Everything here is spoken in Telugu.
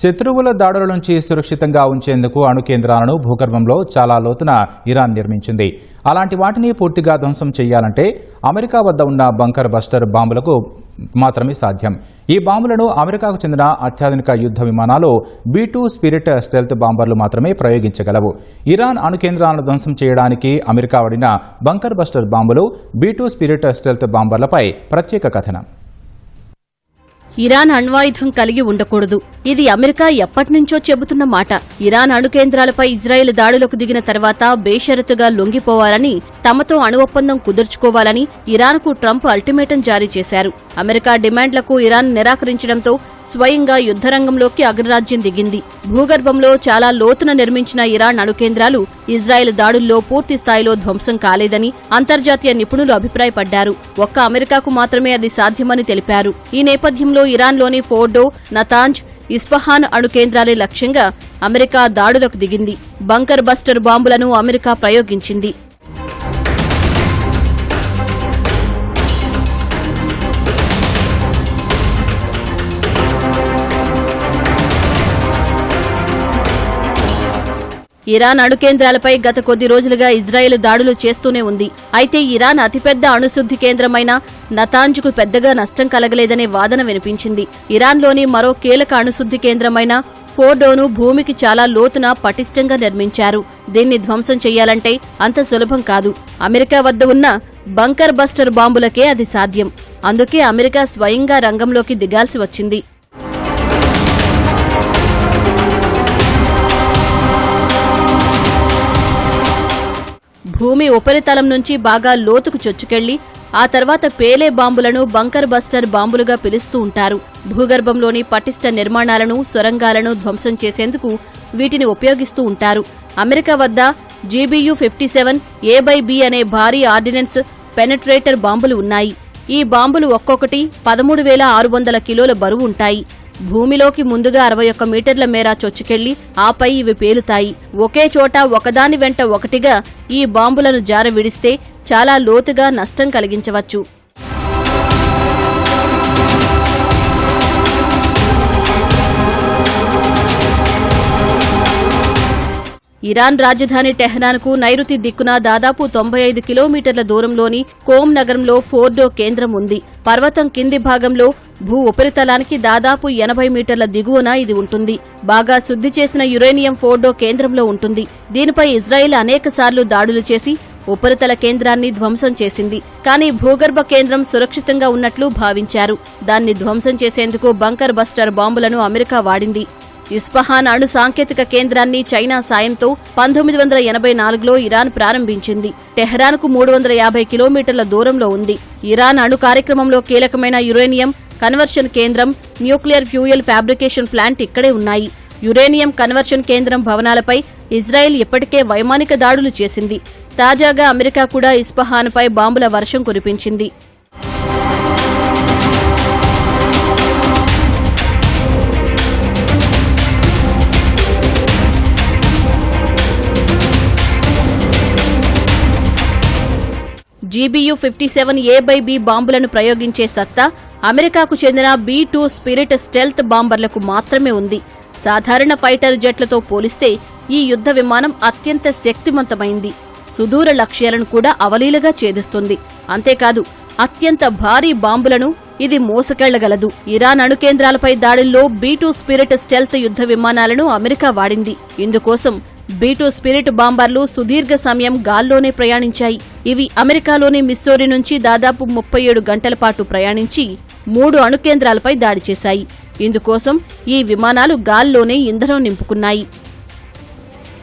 శత్రువుల దాడుల నుంచి సురక్షితంగా ఉంచేందుకు అణు కేంద్రాలను భూగర్భంలో చాలా లోతున ఇరాన్ నిర్మించింది. అలాంటి వాటిని పూర్తిగా ధ్వంసం చేయాలంటే అమెరికా వద్ద ఉన్న బంకర్ బస్టర్ బాంబులకు మాత్రమే సాధ్యం. ఈ బాంబులను అమెరికాకు చెందిన అత్యాధునిక యుద్ధ విమానాలు బీ టూ స్పిరిట్ స్టెల్త్ బాంబర్లు మాత్రమే ప్రయోగించగలవు. ఇరాన్ అణు కేంద్రాలను ధ్వంసం చేయడానికి అమెరికా వాడిన బంకర్ బస్టర్ బాంబులు బీ టూ స్పిరిట్ స్టెల్త్ బాంబర్లపై ప్రత్యేక కథనం. ఇరాన్ అణ్వాయుధం కలిగి ఉండకూడదు. ఇది అమెరికా ఎప్పటినుంచో చెబుతున్న మాట. ఇరాన్ అణు కేంద్రాలపై ఇజ్రాయెల్ దాడులకు దిగిన తర్వాత బేషరతుగా లొంగిపోవాలని తమతో అణు ఒప్పందం కుదుర్చుకోవాలని ఇరాన్కు ట్రంప్ అల్టిమేటం జారీ చేశారు. అమెరికా డిమాండ్లకు ఇరాన్ నిరాకరించడంతో స్వయంగా యుద్ధరంగంలోకి అగ్రరాజ్యం దిగింది. భూగర్భంలో చాలా లోతున నిర్మించిన ఇరాన్ అణు కేంద్రాలు ఇజ్రాయెల్ దాడుల్లో పూర్తి స్థాయిలో ధ్వంసం కాలేదని అంతర్జాతీయ నిపుణులు అభిప్రాయపడ్డారు. ఒక్క అమెరికాకు మాత్రమే అది సాధ్యమని తెలిపారు. ఈ నేపథ్యంలో ఇరాన్లోని ఫోర్డో నతాంజ్ ఇస్ఫహాన్ అణుకేంద్రాలే లక్ష్యంగా అమెరికా దాడులకు దిగింది. బంకర్ బస్టర్ బాంబులను అమెరికా ప్రయోగించింది. ఇరాన్ అణు కేంద్రాలపై గత కొద్ది రోజులుగా ఇజ్రాయెల్ దాడులు చేస్తూనే ఉంది. అయితే ఇరాన్ అతిపెద్ద అణుశుద్ధి కేంద్రమైన నతాంజ్కు పెద్దగా నష్టం కలగలేదనే వాదన వినిపించింది. ఇరాన్లోని మరో కీలక అణుశుద్ధి కేంద్రమైన ఫోర్డోను భూమికి చాలా లోతున పటిష్టంగా నిర్మించారు. దీన్ని ధ్వంసం చేయాలంటే అంత సులభం కాదు. అమెరికా వద్ద ఉన్న బంకర్ బస్టర్ బాంబులకే అది సాధ్యం. అందుకే అమెరికా స్వయంగా రంగంలోకి దిగాల్సి వచ్చింది. భూమి ఉపరితలం నుంచి బాగా లోతుకు చొచ్చుకెళ్ళి ఆ తర్వాత పేలే బాంబులను బంకర్ బస్టర్ బాంబులుగా పిలుస్తూ ఉంటారు. భూగర్భంలోని పటిష్ట నిర్మాణాలను సొరంగాలను ధ్వంసం చేసేందుకు వీటిని ఉపయోగిస్తూ ఉంటారు. అమెరికా వద్ద GBU fifty seven A by B అనే భారీ ఆర్డినెన్స్ పెనట్రేటర్ బాంబులు ఉన్నాయి. ఈ బాంబులు ఒక్కొక్కటి పదమూడు వేల ఆరు వందల కిలోల బరువు ఉంటాయి. భూమిలోకి ముందుగా అరవై ఒక్క మీటర్ల మేర చొచ్చుకెళ్ళి ఆపై ఇవి పేలుతాయి. ఒకే చోట ఒకదాని వెంట ఒకటిగా ఈ బాంబులను జార విడిస్తే చాలా లోతుగా నష్టం కలిగించవచ్చు. ఇరాన్ రాజధాని టెహ్రాన్కు నైరుతి దిక్కున దాదాపు తొంభై ఐదు కిలోమీటర్ల దూరంలోని కోమ్ నగరంలో ఫోర్డో కేంద్రం ఉంది. పర్వతం కింది భాగంలో భూ ఉపరితలానికి దాదాపు ఎనభై మీటర్ల దిగువన ఇది ఉంటుంది. బాగా శుద్ధి చేసిన యురేనియం ఫోర్డో కేంద్రంలో ఉంటుంది. దీనిపై ఇజ్రాయెల్ అనేకసార్లు దాడులు చేసి ఉపరితల కేంద్రాన్ని ధ్వంసం చేసింది. కానీ భూగర్భ కేంద్రం సురక్షితంగా ఉన్నట్లు భావించారు. దాన్ని ధ్వంసం చేసేందుకు బంకర్ బస్టర్ బాంబులను అమెరికా వాడింది. ఇస్ఫహాన్ అణు సాంకేతిక కేంద్రాన్ని చైనా సాయంతో పంతొమ్మిది వందల ఎనభై నాలుగులో ఇరాన్ ప్రారంభించింది. టెహ్రాన్కు మూడు వందల యాభై కిలోమీటర్ల దూరంలో ఉంది. ఇరాన్ అణు కార్యక్రమంలో కీలకమైన యురేనియం కన్వర్షన్ కేంద్రం న్యూక్లియర్ ఫ్యూయల్ ఫ్యాబ్రికేషన్ ప్లాంట్ ఇక్కడే ఉన్నాయి. యురేనియం కన్వర్షన్ కేంద్రం భవనాలపై ఇజ్రాయెల్ ఇప్పటికే వైమానిక దాడులు చేసింది. తాజాగా అమెరికా కూడా ఇస్ఫహాన్పై బాంబుల వర్షం కురిపించింది. GBU fifty seven A by B బాంబులను ప్రయోగించే సత్తా అమెరికాకు చెందిన బీ టూ స్పిరిట్ స్టెల్త్ బాంబర్లకు మాత్రమే ఉంది. సాధారణ ఫైటర్ జెట్లతో పోలిస్తే ఈ యుద్ధ విమానం అత్యంత శక్తివంతమైంది సుదూర లక్ష్యాలను కూడా అవలీలగా ఛేదిస్తుంది. అంతేకాదు అత్యంత భారీ బాంబులను ఇది మోసుకెళ్ళగలదు. ఇరాన్ అణు కేంద్రాలపై దాడుల్లో బీ టూ స్పిరిట్ స్టెల్త్ యుద్ధ విమానాలను అమెరికా వాడింది. ఇందుకోసం బీటూ స్పిరిట్ బాంబర్లు సుదీర్ఘ సమయం గాల్లోనే ప్రయాణించాయి. ఇవి అమెరికాలోని మిస్సోరి నుంచి దాదాపు ముప్పై ఏడు గంటల పాటు ప్రయాణించి మూడు అణుకేంద్రాలపై దాడి చేశాయి. ఇందుకోసం ఈ విమానాలు గాల్లోనే ఇంధనం నింపుకున్నాయి.